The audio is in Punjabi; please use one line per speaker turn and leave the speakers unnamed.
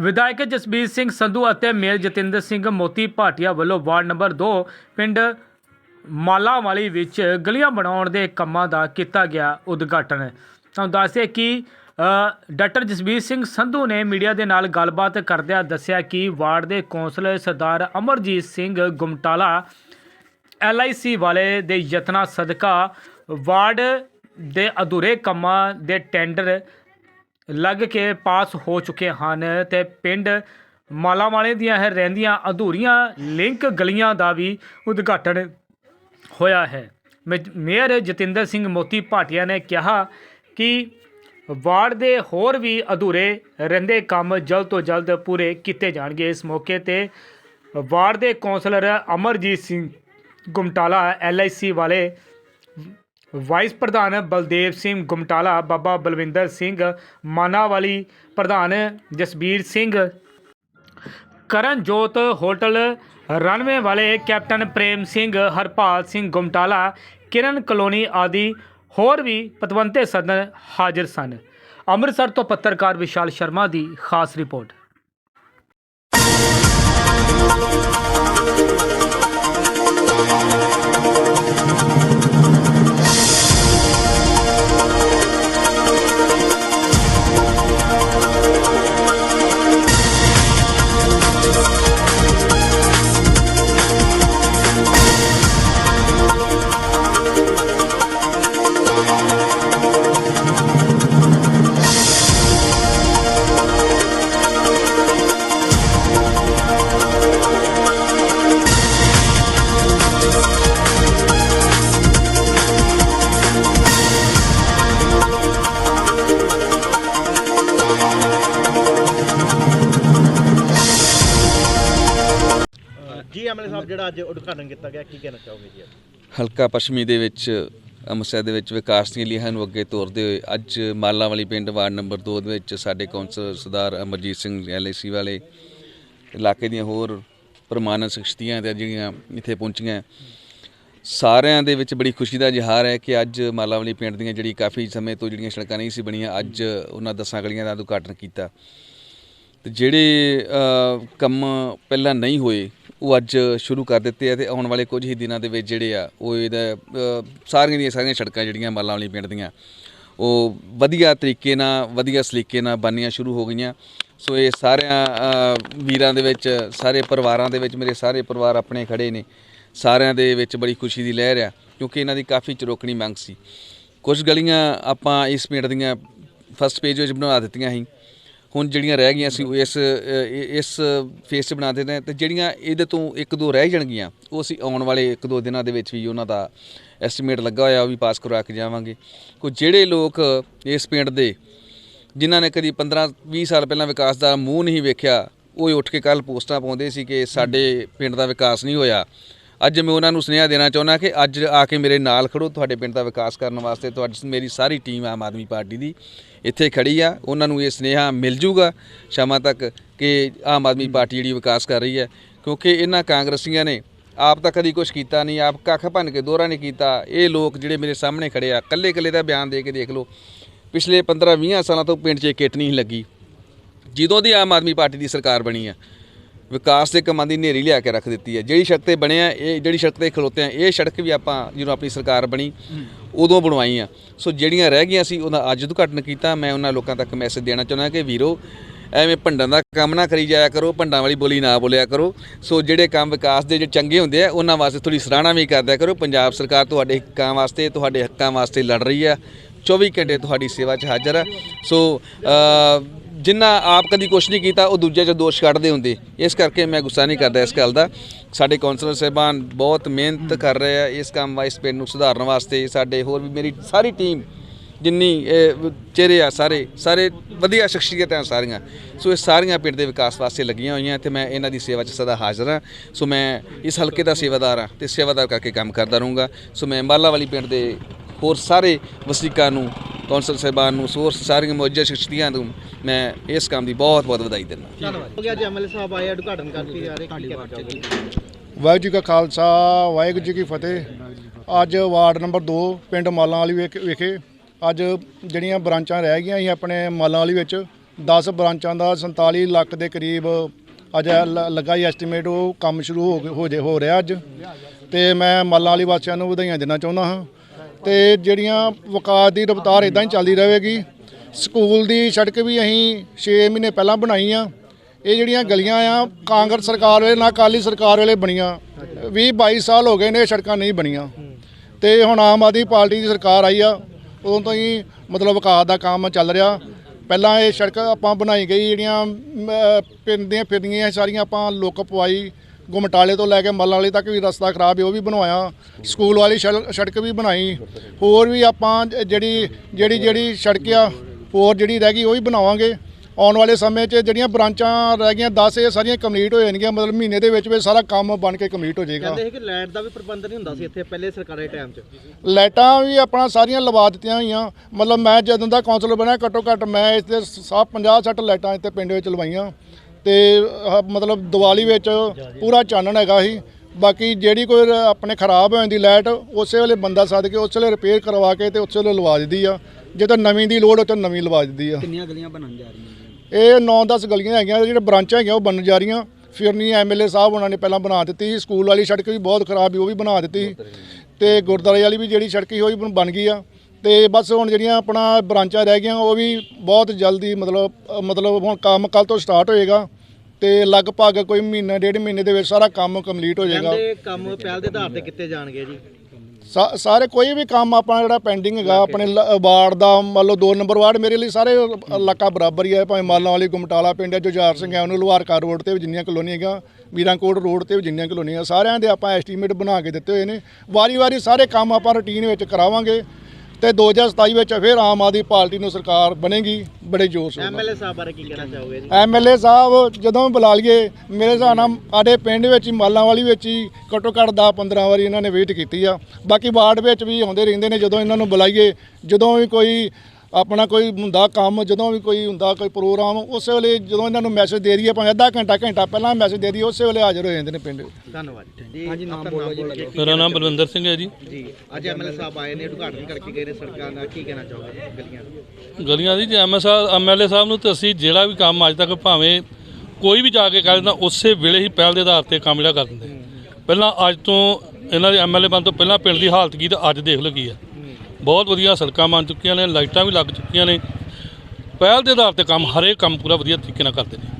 ਵਿਧਾਇਕ ਜਸਬੀਰ ਸਿੰਘ ਸੰਧੂ ਅਤੇ ਮੇਅਰ ਜਤਿੰਦਰ ਸਿੰਘ ਮੋਤੀ ਭਾਟੀਆ ਵੱਲੋਂ ਵਾਰਡ ਨੰਬਰ 2 ਪਿੰਡ ਮਾਲਾਵਾਲੀ ਵਿੱਚ ਗਲੀਆਂ ਬਣਾਉਣ ਦੇ ਕੰਮਾਂ ਦਾ ਕੀਤਾ ਗਿਆ ਉਦਘਾਟਨ। ਤੁਹਾਨੂੰ ਦੱਸਦੇ ਕਿ ਡਾਕਟਰ ਜਸਬੀਰ ਸਿੰਘ ਸੰਧੂ ਨੇ ਮੀਡੀਆ ਦੇ ਨਾਲ ਗੱਲਬਾਤ ਕਰਦਿਆਂ ਦੱਸਿਆ ਕਿ ਵਾਰਡ ਦੇ ਕੌਂਸਲਰ ਸਰਦਾਰ ਅਮਰਜੀਤ ਸਿੰਘ ਗੁਮਟਾਲਾ ਐਲਆਈਸੀ ਵਾਲੇ ਦੇ ਯਤਨਾਂ ਸਦਕਾ ਵਾਰਡ ਦੇ ਅਧੂਰੇ ਕੰਮਾਂ ਦੇ ਟੈਂਡਰ ਲੱਗ ਕੇ ਪਾਸ ਹੋ ਚੁੱਕੇ ਹਨ ਤੇ ਪਿੰਡ ਮਾਲਾਵਾਲੇ ਦੀਆਂ ਇਹ ਰਹਿੰਦੀਆਂ ਅਧੂਰੀਆਂ ਲਿੰਕ ਗਲੀਆਂ ਦਾ ਵੀ ਉਦਘਾਟਨ ਹੋਇਆ ਹੈ। ਮੇ- ਮੇਅਰ ਜਤਿੰਦਰ ਸਿੰਘ ਮੋਤੀ ਭਾਟੀਆ ਨੇ ਕਿਹਾ ਕਿ ਵਾਰਡ ਦੇ ਹੋਰ ਵੀ ਅਧੂਰੇ ਰਹਿੰਦੇ ਕੰਮ ਜਲਦ ਤੋਂ ਜਲਦ ਪੂਰੇ ਕੀਤੇ ਜਾਣਗੇ। ਇਸ ਮੌਕੇ ਤੇ ਵਾਰਡ ਦੇ ਕੌਂਸਲਰ ਅਮਰਜੀਤ ਸਿੰਘ ਗੁਮਟਾਲਾ ਐਲਆਈਸੀ ਵਾਲੇ ਵਾਈਸ ਪ੍ਰਧਾਨ ਬਲਦੇਵ ਸਿੰਘ ਗੁਮਟਾਲਾ, ਬਾਬਾ ਬਲਵਿੰਦਰ ਸਿੰਘ ਮਾਨਾਵਾਲੀ ਪ੍ਰਧਾਨ ਜਸਬੀਰ ਸਿੰਘ, ਕਰਨਜੋਤ ਹੋਟਲ ਰਨਵੇ ਵਾਲੇ ਕੈਪਟਨ ਪ੍ਰੇਮ ਸਿੰਘ, ਹਰਪਾਲ ਸਿੰਘ ਗੁਮਟਾਲਾ, ਕਿਰਨ ਕਲੋਨੀ ਆਦਿ ਹੋਰ ਵੀ ਪਤਵੰਤੇ ਸਦਨ ਹਾਜ਼ਰ ਸਨ। ਅੰਮ੍ਰਿਤਸਰ ਤੋਂ ਪੱਤਰਕਾਰ ਵਿਸ਼ਾਲ ਸ਼ਰਮਾ ਦੀ ਖਾਸ ਰਿਪੋਰਟ।
ਜੀ ਐਮਐਲਏ ਸਾਹਿਬ, ਜਿਹੜਾ ਅੱਜ ਉਦਘਾਟਨ ਕੀਤਾ ਗਿਆ, ਕੀ ਕਹਿਣਾ ਚਾਹੋਗੇ ਜੀ
ਹਲਕਾ ਪੱਛਮੀ ਦੇ ਵਿੱਚ, ਅੰਮ੍ਰਿਤਸਰ ਦੇ ਵਿੱਚ ਵਿਕਾਸ ਦੀਆਂ ਲੀਹਾਂ ਨੂੰ ਅੱਗੇ ਤੋਰਦੇ ਹੋਏ, ਅੱਜ ਮਾਲਾ ਵਾਲੀ ਪਿੰਡ ਵਾਰਡ ਨੰਬਰ 2 ਦੇ ਵਿੱਚ ਸਾਡੇ ਕੌਂਸਲਰ ਸਰਦਾਰ ਅਮਰਜੀਤ ਸਿੰਘ ਐਲਆਈਸੀ ਵਾਲੇ, ਇਲਾਕੇ ਦੀਆਂ ਹੋਰ ਪ੍ਰਮਾਣਿਤ ਸ਼ਖਸੀਅਤਾਂ ਤੇ ਜਿਹੜੀਆਂ ਇੱਥੇ ਪਹੁੰਚੀਆਂ। ਸਾਰਿਆਂ ਦੇ ਵਿੱਚ ਬੜੀ ਖੁਸ਼ੀ ਦਾ ਇਜ਼ਹਾਰ ਹੈ ਕਿ ਅੱਜ ਮਾਲਾਵਾਲੀ ਪਿੰਡ ਦੀਆਂ ਜਿਹੜੀ ਕਾਫੀ ਸਮੇਂ ਤੋਂ ਜਿਹੜੀਆਂ ਸੜਕਾਂ ਨਹੀਂ ਸੀ ਬਣੀਆਂ, ਅੱਜ ਉਹਨਾਂ ਦਸਾਂ ਗਲੀਆਂ ਦਾ ਉਦਘਾਟਨ ਕੀਤਾ। ਤੇ ਜਿਹੜੇ ਕੰਮ ਪਹਿਲਾਂ ਨਹੀਂ ਹੋਏ ਉਹ ਅੱਜ ਸ਼ੁਰੂ ਕਰ ਦਿੱਤੇ ਆ ਤੇ ਆਉਣ ਵਾਲੇ ਕੁਝ ਹੀ ਦਿਨਾਂ ਦੇ ਵਿੱਚ ਜਿਹੜੇ ਆ, ਉਹ ਇਹਦਾ ਸਾਰੀਆਂ ਦੀਆਂ ਸਾਰੀਆਂ ਸੜਕਾਂ ਜਿਹੜੀਆਂ ਮਾਲਾਂ ਵਾਲੀ ਪਿੰਡ ਦੀਆਂ, ਉਹ ਵਧੀਆ ਤਰੀਕੇ ਨਾਲ, ਵਧੀਆ ਸਲੀਕੇ ਨਾਲ ਬਣਨੀਆਂ ਸ਼ੁਰੂ ਹੋ ਗਈਆਂ। ਸੋ ਇਹ ਸਾਰਿਆਂ ਵੀਰਾਂ ਦੇ ਵਿੱਚ, ਸਾਰੇ ਪਰਿਵਾਰਾਂ ਦੇ ਵਿੱਚ, ਮੇਰੇ ਸਾਰੇ ਪਰਿਵਾਰ ਆਪਣੇ ਖੜੇ ਨੇ। ਸਾਰਿਆਂ ਦੇ ਵਿੱਚ ਬੜੀ ਖੁਸ਼ੀ ਦੀ ਲਹਿਰ ਆ, ਕਿਉਂਕਿ ਇਹਨਾਂ ਦੀ ਕਾਫੀ ਚਰੋਕਣੀ ਮੰਗ ਸੀ। ਕੁਝ ਗਲੀਆਂ ਆਪਾਂ ਇਸ ਪਿੰਡ ਦੀਆਂ ਫਸਟ ਪੇਜ ਵਿੱਚ ਬਣਾ ਦਿੱਤੀਆਂ ਸੀ। ਹੁਣ ਜਿਹੜੀਆਂ ਰਹਿ ਗਈਆਂ ਸੀ, ਉਹ ਇਸ ਇਸ ਫੇਸ 'ਚ ਬਣਾ ਦਿੰਦੇ ਨੇ, ਤੇ ਜਿਹੜੀਆਂ ਇਹਦੇ ਤੋਂ ਇੱਕ ਦੋ ਰਹਿ ਜਾਣਗੀਆਂ, ਉਹ ਅਸੀਂ ਆਉਣ ਵਾਲੇ ਇੱਕ ਦੋ ਦਿਨਾਂ ਦੇ ਵਿੱਚ ਵੀ ਉਹਨਾਂ ਦਾ ਐਸਟੀਮੇਟ ਲੱਗਾ ਹੋਇਆ, ਉਹ ਵੀ ਪਾਸ ਕਰਵਾ ਕੇ ਜਾਵਾਂਗੇ। ਕੋ ਜਿਹੜੇ ਲੋਕ ਇਸ ਪਿੰਡ ਦੇ, ਜਿਨ੍ਹਾਂ ਨੇ ਕਦੀ 15 20 ਸਾਲ ਪਹਿਲਾਂ ਵਿਕਾਸ ਦਾ ਮੂੰਹ ਨਹੀਂ ਵੇਖਿਆ, ਉਹ ਉੱਠ ਕੇ ਕੱਲ ਪੋਸਟਾਂ ਪਾਉਂਦੇ ਸੀ ਕਿ ਸਾਡੇ ਪਿੰਡ ਦਾ ਵਿਕਾਸ ਨਹੀਂ ਹੋਇਆ। ਅੱਜ ਮੈਂ ਉਹਨਾਂ ਨੂੰ ਸੁਨੇਹਾ ਦੇਣਾ ਚਾਹੁੰਦਾ ਕਿ ਅੱਜ ਆ ਕੇ ਮੇਰੇ ਨਾਲ ਖੜੋ, ਤੁਹਾਡੇ ਪਿੰਡ ਦਾ ਵਿਕਾਸ ਕਰਨ ਵਾਸਤੇ ਤੁਹਾਡੀ ਮੇਰੀ ਸਾਰੀ ਟੀਮ ਆਮ ਆਦਮੀ ਪਾਰਟੀ ਦੀ ਇੱਥੇ ਖੜੀ ਆ। ਉਹਨਾਂ ਨੂੰ ਇਹ ਸੁਨੇਹਾ ਮਿਲ ਜੂਗਾ ਸ਼ਾਮਾਂ ਤੱਕ ਕਿ ਆਮ ਆਦਮੀ ਪਾਰਟੀ ਜਿਹੜੀ ਵਿਕਾਸ ਕਰ ਰਹੀ ਹੈ, ਕਿਉਂਕਿ ਇਹਨਾਂ ਕਾਂਗਰਸੀਆਂ ਨੇ ਆਪ ਤਾਂ ਕਦੀ ਕੁਝ ਕੀਤਾ ਨਹੀਂ, ਆਪ ਕੱਖ ਭੰਨ ਕੇ ਦੋਹਰਾ ਨਹੀਂ ਕੀਤਾ। ਇਹ ਲੋਕ ਜਿਹੜੇ ਮੇਰੇ ਸਾਹਮਣੇ ਖੜੇ ਆ ਕੱਲੇ ਕੱਲੇ ਦਾ ਬਿਆਨ ਦੇ ਕੇ ਦੇਖ ਲਓ। ਪਿਛਲੇ 15 20 ਸਾਲਾਂ ਤੋਂ ਪਿੰਡ 'ਚ ਇਹ ਕਿੱਟ ਨਹੀਂ ਲੱਗੀ। ਜਦੋਂ ਦੀ ਆਮ ਆਦਮੀ ਪਾਰਟੀ ਦੀ ਸਰਕਾਰ ਬਣੀ ਆ ਵਿਕਾਸ ਦੇ ਕੰਮਾਂ ਦੀ ਨੇਰੀ ਲਿਆ ਕੇ ਰੱਖ ਦਿੱਤੀ ਹੈ। ਜਿਹੜੀ ਸੜਕ ਤੇ ਬਣਿਆ ਇਹ ਜਿਹੜੀ ਸੜਕ ਤੇ ਖਲੋਤੇ ਆ, ਇਹ ਸੜਕ ਵੀ ਆਪਾਂ ਜਦੋਂ ਆਪਣੀ ਸਰਕਾਰ ਬਣੀ, ਉਦੋਂ ਬਣਵਾਈ ਆ। ਸੋ ਜਿਹੜੀਆਂ ਰਹਿ ਗਈਆਂ ਸੀ ਉਹਦਾ ਅੱਜ ਉਦਘਾਟਨ ਕੀਤਾ। ਮੈਂ ਉਹਨਾਂ ਲੋਕਾਂ ਤੱਕ ਮੈਸੇਜ ਦੇਣਾ ਚਾਹੁੰਦਾ ਕਿ ਵੀਰੋ, ਐਵੇਂ ਭੰਡਾਂ ਦਾ ਕੰਮ ਨਾ ਕਰੀ ਜਾਇਆ ਕਰੋ, ਭੰਡਾਂ ਵਾਲੀ ਬੋਲੀ ਨਾ ਬੋਲਿਆ ਕਰੋ। ਸੋ ਜਿਹੜੇ ਕੰਮ ਵਿਕਾਸ ਦੇ ਜਿਹੜੇ ਚੰਗੇ ਹੁੰਦੇ ਆ, ਉਹਨਾਂ ਵਾਸਤੇ ਥੋੜੀ ਸਰਾਹਣਾ ਵੀ ਕਰਦਿਆ ਕਰੋ। ਪੰਜਾਬ ਸਰਕਾਰ ਤੁਹਾਡੇ ਹੱਕਾਂ ਵਾਸਤੇ, ਤੁਹਾਡੇ ਹੱਕਾਂ ਵਾਸਤੇ ਲੜ ਰਹੀ ਆ। 24 ਘੰਟੇ ਤੁਹਾਡੀ ਸੇਵਾ 'ਚ ਹਾਜ਼ਰ ਆ। ਸੋ ਜਿਨ੍ਹਾਂ ਆਪ ਕਦੀ ਕੁਛ ਨਹੀਂ ਕੀਤਾ, ਉਹ ਦੂਜੇ 'ਚ ਦੋਸ਼ ਕੱਢਦੇ ਹੁੰਦੇ। ਇਸ ਕਰਕੇ ਮੈਂ ਗੁੱਸਾ ਨਹੀਂ ਕਰਦਾ ਇਸ ਗੱਲ ਦਾ। ਸਾਡੇ ਕੌਂਸਲਰ ਸਾਹਿਬਾਨ ਬਹੁਤ ਮਿਹਨਤ ਕਰ ਰਹੇ ਆ ਇਸ ਕੰਮ ਵਾ ਇਸ ਪਿੰਡ ਨੂੰ ਸੁਧਾਰਨ ਵਾਸਤੇ। ਸਾਡੇ ਹੋਰ ਵੀ ਮੇਰੀ ਸਾਰੀ ਟੀਮ ਜਿੰਨੀ ਚਿਹਰੇ ਆ ਸਾਰੇ ਸਾਰੇ ਵਧੀਆ ਸ਼ਖਸੀਅਤਾਂ ਸਾਰੀਆਂ। ਸੋ ਇਹ ਸਾਰੀਆਂ ਪਿੰਡ ਦੇ ਵਿਕਾਸ ਵਾਸਤੇ ਲੱਗੀਆਂ ਹੋਈਆਂ ਤੇ ਮੈਂ ਇਹਨਾਂ ਦੀ ਸੇਵਾ 'ਚ ਸਦਾ ਹਾਜ਼ਰ ਹਾਂ। ਸੋ ਮੈਂ ਇਸ ਹਲਕੇ ਦਾ ਸੇਵਾਦਾਰ ਹਾਂ ਤੇ ਸੇਵਾਦਾਰ ਕਰਕੇ ਕੰਮ ਕਰਦਾ ਰਹੂੰਗਾ। ਸੋ ਮੈਂ ਅੰਬਾਲਾ ਵਾਲੀ ਪਿੰਡ ਦੇ ਹੋਰ ਸਾਰੇ ਵਸਨੀਕਾਂ ਨੂੰ ਕੌਂਸਲ ਸਾਹਿਬਾਨ ਨੂੰ ਸੋਰ ਸਾਰੀਆਂ ਮੌਜੂਦਾ ਸ਼ਖਸੀਅਤਾਂ ਨੂੰ ਮੈਂ ਇਸ ਕੰਮ ਦੀ ਬਹੁਤ ਬਹੁਤ ਵਧਾਈ ਦਿੰਦਾ।
ਧੰਨਵਾਦ। ਹੋ ਗਿਆ ਜੀ ਐਮਐਲਏ ਸਾਹਿਬ ਆਏ ਉਦਘਾਟਨ ਕਰਕੇ ਆ ਰਹੇ ਕੀ ਕਹਿਣਾ ਚਾਹੋਗੇ?
ਵਾਹਿਗੁਰੂ ਜੀ ਕਾ ਖਾਲਸਾ ਵਾਹਿਗੁਰੂ ਜੀ ਕੀ ਫਤਿਹ। ਅੱਜ ਵਾਰਡ ਨੰਬਰ 2 ਪਿੰਡ ਮਾਲਾਂ ਵਾਲੀ ਵਿਖ- ਵਿਖੇ ਅੱਜ ਜਿਹੜੀਆਂ ਬ੍ਰਾਂਚਾਂ ਰਹਿ ਗਈਆਂ ਸੀ ਆਪਣੇ ਮਾਲਾਂ ਵਾਲੀ ਵਿੱਚ 10 ਬ੍ਰਾਂਚਾਂ ਦਾ 47 ਲੱਖ ਦੇ ਕਰੀਬ ਅੱਜ ਲ- ਲੱਗਾ ਹੀ ਐਸਟੀਮੇਟ ਉਹ ਕੰਮ ਸ਼ੁਰੂ ਹੋ ਜੇ ਹੋ ਰਿਹਾ ਅੱਜ। ਤੇ ਮੈਂ ਮਾਲਾਂ ਵਾਲੀ ਵਾਸੀਆਂ ਨੂੰ ਵਧਾਈਆਂ ਦੇਣਾ ਚਾਹੁੰਦਾ ਹਾਂ। ਤੇ ਜਿਹੜੀਆਂ ਵਿਕਾਸ ਦੀ ਰਫ਼ਤਾਰ ਇਦਾਂ ਹੀ ਚੱਲਦੀ ਰਹੇਗੀ। ਸਕੂਲ ਦੀ ਸੜਕ ਵੀ ਅਸੀਂ 6 ਮਹੀਨੇ ਪਹਿਲਾਂ ਬਣਾਈ ਆ ਇਹ ਜਿਹੜੀਆਂ ਗਲੀਆਂ ਆ ਕਾਂਗਰਸ ਸਰਕਾਰ ਵੇਲੇ ਨਾ ਅਕਾਲੀ ਸਰਕਾਰ ਵੇਲੇ ਬਣੀਆਂ। 20 22 ਸਾਲ ਹੋ ਗਏ ਨੇ ਇਹ ਸੜਕਾਂ ਨਹੀਂ ਬਣੀਆਂ। ਤੇ ਹੁਣ ਆਮ ਆਦਮੀ ਪਾਰਟੀ ਦੀ ਸਰਕਾਰ ਆਈ ਆ ਉਦੋਂ ਤੋਂ ਹੀ ਮਤਲਬ ਵਿਕਾਸ ਦਾ ਕੰਮ ਚੱਲ ਰਿਹਾ। ਪਹਿਲਾਂ ਇਹ ਸੜਕ ਆਪਾਂ ਬਣਾਈ ਗਈ ਜਿਹੜੀਆਂ ਮ, ਪਿੰਡ ਦੀਆਂ ਫਿਰਨੀਆਂ ਸਾਰੀਆਂ ਆਪਾਂ ਲੁੱਕ ਪਵਾਈ। ਗੁਮਟਾਲੇ ਤੋਂ ਲੈ ਕੇ ਮੱਲਾਂ ਵਾਲੇ ਤੱਕ ਵੀ ਰਸਤਾ ਖਰਾਬ ਹੈ ਉਹ ਵੀ ਬਣਵਾਇਆ। ਸਕੂਲ ਵਾਲੀ ਸੜਕ ਵੀ ਬਣਾਈ। ਹੋਰ ਵੀ ਆਪਾਂ ਜਿਹੜੀ ਜਿਹੜੀ ਜਿਹੜੀ ਸੜਕ ਆ ਹੋਰ ਜਿਹੜੀ ਰਹਿ ਗਈ ਉਹ ਵੀ ਬਣਾਵਾਂਗੇ। ਆਉਣ ਵਾਲੇ ਸਮੇਂ 'ਚ ਜਿਹੜੀਆਂ ਬ੍ਰਾਂਚਾਂ ਰਹਿ ਗਈਆਂ 10 ਇਹ ਸਾਰੀਆਂ ਕੰਪਲੀਟ ਹੋ ਜਾਣਗੀਆਂ ਮਤਲਬ ਮਹੀਨੇ ਦੇ ਵਿੱਚ ਵਿੱਚ ਸਾਰਾ ਕੰਮ ਬਣ ਕੇ ਕੰਪਲੀਟ ਹੋ ਜਾਏਗਾ।
ਕਹਿੰਦੇ ਸੀ ਕਿ ਲਾਈਟ ਦਾ ਵੀ ਪ੍ਰਬੰਧ ਨਹੀਂ ਹੁੰਦਾ ਸੀ ਇੱਥੇ ਪਹਿਲੇ ਸਰਕਾਰੀ ਟਾਈਮ 'ਚ।
ਲਾਈਟਾਂ ਵੀ ਆਪਣਾ ਸਾਰੀਆਂ ਲਵਾ ਦਿੱਤੀਆਂ ਹੋਈਆਂ। ਮਤਲਬ ਮੈਂ ਜਦੋਂ ਦਾ ਕੌਂਸਲਰ ਬਣਿਆ ਘੱਟੋ ਘੱਟ ਮੈਂ ਇੱਥੇ ਸਭ 50 60 ਲਾਈਟਾਂ ਇੱਥੇ ਪਿੰਡ ਵਿੱਚ ਲਵਾਈਆਂ। ਤੇ ਆਹ ਮਤਲਬ ਦੀਵਾਲੀ ਵਿੱਚ ਪੂਰਾ ਚਾਨਣ ਹੈਗਾ ਸੀ। ਬਾਕੀ ਜਿਹੜੀ ਕੋਈ ਰ- ਆਪਣੇ ਖਰਾਬ ਹੋ ਜਾਂਦੀ ਲਾਈਟ ਉਸੇ ਵੇਲੇ ਬੰਦਾ ਸੱਦ ਕੇ ਉਸੇ ਵੇਲੇ ਰਿਪੇਅਰ ਕਰਵਾ ਕੇ ਤੇ ਉਸੇ ਵੇਲੇ ਲਵਾ ਦਿੰਦੀ ਆ। ਜੇ ਤਾਂ ਨਵੀਂ ਦੀ ਲੋੜ ਹੋ ਤਾਂ ਨਵੀਂ ਲਵਾ ਦਿੰਦੀ ਆ।
ਕਿੰਨੀਆਂ ਗਲੀਆਂ ਬਣਨ ਜਾ ਰਹੀਆਂ
ਇਹ 9-10 ਗਲੀਆਂ ਹੈਗੀਆਂ ਜਿਹੜੇ ਬ੍ਰਾਂਚਾਂ ਹੈਗੀਆਂ ਉਹ ਬਣਨ ਜਾ ਰਹੀਆਂ। ਫਿਰਨੀ ਐਮਐਲਏ ਸਾਹਿਬ ਉਹਨਾਂ ਨੇ ਪਹਿਲਾਂ ਬਣਾ ਦਿੱਤੀ ਸੀ। ਸਕੂਲ ਵਾਲੀ ਸੜਕ ਵੀ ਬਹੁਤ ਖਰਾਬ ਸੀ ਉਹ ਵੀ ਬਣਾ ਦਿੱਤੀ ਸੀ। ਤੇ ਗੁਰਦੁਆਰੇ ਵਾਲੀ ਵੀ ਜਿਹੜੀ ਸੜਕ ਸੀ ਉਹ ਵੀ ਬਣ ਗਈ ਆ। ਤੇ ਬਸ ਹੁਣ ਜਿਹੜੀਆਂ ਆਪਣਾ ਬ੍ਰਾਂਚਾਂ ਰਹਿ ਗਈਆਂ ਉਹ ਵੀ ਬਹੁਤ ਜਲਦੀ ਮਤਲਬ ਮਤਲਬ ਹੁਣ ਕੰਮ ਕੱਲ ਤੋਂ ਸਟਾਰਟ ਹੋਏਗਾ ਤੇ ਲਗਭਗ ਕੋਈ ਮਹੀਨਾ ਡੇਢ ਮਹੀਨੇ ਦੇ ਵਿੱਚ ਸਾਰਾ ਕੰਮ ਕੰਪਲੀਟ ਹੋ ਜਾਏਗਾ।
ਕਹਿੰਦੇ ਕੰਮ ਪਹਿਲ ਦੇ ਆਧਾਰ ਤੇ ਕੀਤੇ ਜਾਣਗੇ ਜੀ।
ਸਾਰੇ ਕੋਈ ਵੀ ਕੰਮ ਆਪਣਾ ਜਿਹੜਾ ਪੈਂਡਿੰਗ ਹੈਗਾ ਆਪਣੇ ਵਾਰਡ ਦਾ ਮੰਨ ਲਓ 2 ਨੰਬਰ ਵਾਰਡ ਮੇਰੇ ਲਈ ਸਾਰੇ ਇਲਾਕਾ ਬਰਾਬਰ ਹੀ ਹੈ ਭਾਵੇਂ ਮਾਲਾਂ ਵਾਲੀ ਗੁਮਟਾਲਾ ਪਿੰਡ ਹੈ ਜੁਝਾਰ ਸਿੰਘ ਹੈ ਉਹਨੂੰ ਲੁਹਾਰਕਾ ਰੋਡ ਤੇ ਵੀ ਜਿੰਨੀਆਂ ਕਲੋਨੀਆਂ ਹੈਗੀਆਂ ਵੀਰਾਂਕੋਟ ਰੋਡ ਤੇ ਵੀ ਜਿੰਨੀਆਂ ਕਲੋਨੀਆਂ ਸਾਰਿਆਂ ਦੇ ਆਪਾਂ ਐਸਟੀਮੇਟ ਬਣਾ ਕੇ ਦਿੱਤੇ ਹੋਏ ਨੇ। ਵਾਰੀ-ਵਾਰੀ ਸਾਰੇ ਕੰਮ ਆਪਾਂ ਰੁਟੀਨ ਵਿੱਚ ਕਰਾਵਾਂਗੇ। ਤੇ 2027 ਵਿੱਚ ਫਿਰ ਆਮ ਆਦਮੀ ਪਾਰਟੀ ਨੂੰ ਸਰਕਾਰ ਬਣੇਗੀ ਬੜੇ ਜੋਸ਼ ਨਾਲ।
ਐਮਐਲਏ ਸਾਹਿਬ ਬਾਰੇ ਕੀ ਕਹਿਣਾ ਚਾਹੋਗੇ ਜੀ?
ਐਮਐਲਏ ਸਾਹਿਬ ਜਦੋਂ ਵੀ ਬੁਲਾ ਲਈਏ ਮੇਰੇ ਹਿਸਾਬ ਨਾਲ ਸਾਡੇ ਪਿੰਡ ਵਿੱਚ ਹੀ ਮਾਲਾਂ ਵਾਲੀ ਵਿੱਚ ਹੀ ਘੱਟੋ ਘੱਟ 10 15 ਵਾਰੀ ਇਹਨਾਂ ਨੇ ਵੇਟ ਕੀਤੀ ਆ। ਬਾਕੀ ਵਾਰਡ ਵਿੱਚ ਵੀ ਆਉਂਦੇ ਰਹਿੰਦੇ ਨੇ ਜਦੋਂ ਇਹਨਾਂ ਨੂੰ ਬੁਲਾਈਏ ਜਦੋਂ ਵੀ ਕੋਈ ਆਪਣਾ ਕੋਈ ਹੁੰਦਾ ਕੰਮ ਜਦੋਂ ਵੀ ਕੋਈ ਹੁੰਦਾ ਕੋਈ ਪ੍ਰੋਗਰਾਮ ਉਸੇ ਵੇਲੇ ਜਦੋਂ ਇਹਨਾਂ ਨੂੰ ਮੈਸੇਜ ਦੇ ਦਈਏ ਭਾਵੇਂ ਅੱਧਾ ਘੰਟਾ ਘੰਟਾ ਪਹਿਲਾਂ ਮੈਸੇਜ ਦੇ ਦਈਏ ਉਸੇ ਵੇਲੇ ਹਾਜ਼ਰ ਹੋ ਜਾਂਦੇ ਨੇ ਪਿੰਡ
ਧੰਨਵਾਦ ਜੀ।
ਹਾਂਜੀ, ਨਾਮ ਬੋਲੋ ਜੀ।
ਮੇਰਾ ਨਾਮ ਬਲਵਿੰਦਰ ਸਿੰਘ ਹੈ ਜੀ।
ਜੀ ਅੱਜ ਐਮਐਲਏ ਸਾਹਿਬ ਆਏ ਨੇ ਉਦਘਾਟਨ ਕਰਕੇ ਗਏ ਨੇ ਸੜਕਾਂ ਦਾ। ਕੀ ਕਹਿਣਾ ਚਾਹੋਗੇ ਗਲੀਆਂ ਦਾ?
ਗਲੀਆਂ ਦੀ ਜੇ ਐਮਐਲਏ ਸਾਹਿਬ ਨੂੰ ਤੇ ਅਸੀਂ ਜਿਹੜਾ ਵੀ ਕੰਮ ਅੱਜ ਤੱਕ ਭਾਵੇਂ ਕੋਈ ਵੀ ਜਾ ਕੇ ਕਹਿ ਦਿੰਦਾ ਉਸੇ ਵੇਲੇ ਹੀ ਪਹਿਲ ਦੇ ਆਧਾਰ ਤੇ ਕੰਮ ਜਿਹੜਾ ਕਰ ਦਿੰਦੇ। ਪਹਿਲਾਂ ਅੱਜ ਤੋਂ ਇਹਨਾਂ ਦੇ ਐਮਐਲਏ ਬਣ ਤੋਂ ਪਹਿਲਾਂ ਪਿੰਡ ਦੀ ਹਾਲਤ ਕੀ ਤੇ ਅੱਜ ਦੇਖ ਲਓ ਕੀ ਆ। ਬਹੁਤ ਵਧੀਆ ਸੜਕਾਂ ਬਣ ਚੁੱਕੀਆਂ ਨੇ, ਲਾਈਟਾਂ ਵੀ ਲੱਗ ਚੁੱਕੀਆਂ ਨੇ। ਪਹਿਲ ਦੇ ਆਧਾਰ ਤੇ ਕੰਮ, ਹਰੇਕ ਕੰਮ ਪੂਰਾ ਵਧੀਆ ਤਰੀਕੇ ਨਾਲ ਕਰਦੇ ਨੇ।